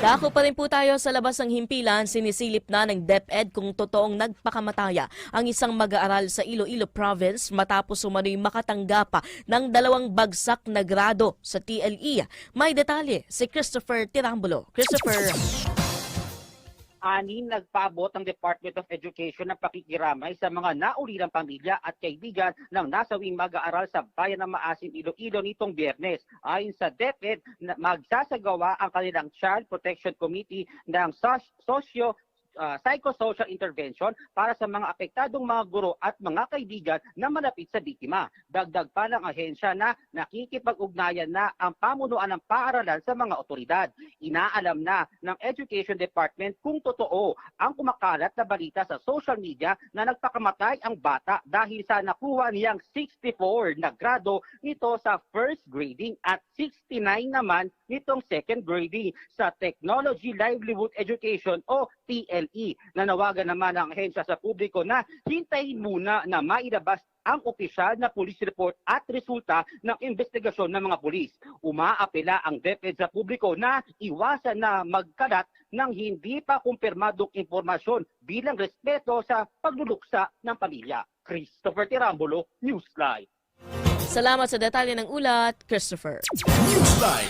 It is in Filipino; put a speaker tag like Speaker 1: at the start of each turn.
Speaker 1: Dako pa rin po tayo sa labas ng himpilan, sinisilip na ng DepEd kung totoong nagpakamataya ang isang mag-aaral sa Iloilo Province matapos umano'y makatanggapa ng dalawang bagsak na grado sa TLE. May detalye si Christopher Tirambulo. Christopher.
Speaker 2: Anin nagpaabot ang Department of Education ng pakikiramay sa mga naulilang pamilya at kaibigan ng nasawing mag-aaral sa bayan ng Maasin, Iloilo nitong biyernes. Ayon sa DepEd, magsasagawa ang kanilang Child Protection Committee ng Socio uh, psychosocial intervention para sa mga apektadong mga guro at mga kaibigan na malapit sa biktima. Dagdag pa ng ahensya na nakikipag-ugnayan na ang pamunuan ng paaralan sa mga otoridad. Inaalam na ng Education Department kung totoo ang kumakalat na balita sa social media na nagpakamatay ang bata dahil sa nakuha niyang 64 na grado nito sa first grading at 69 naman nitong second grading sa Technology Livelihood Education o TLE. Nanawagan naman ang ahensya sa publiko na hintayin muna na mailabas ang opisyal na police report at resulta ng investigasyon ng mga pulis. Umaapela ang DepEd sa publiko na iwasan na magkalat ng hindi pa kumpirmadong impormasyon bilang respeto sa pagluluksa ng pamilya. Christopher Tirambulo, Newsline.
Speaker 1: Salamat sa detalye ng ulat, Christopher.
Speaker 3: Newsline.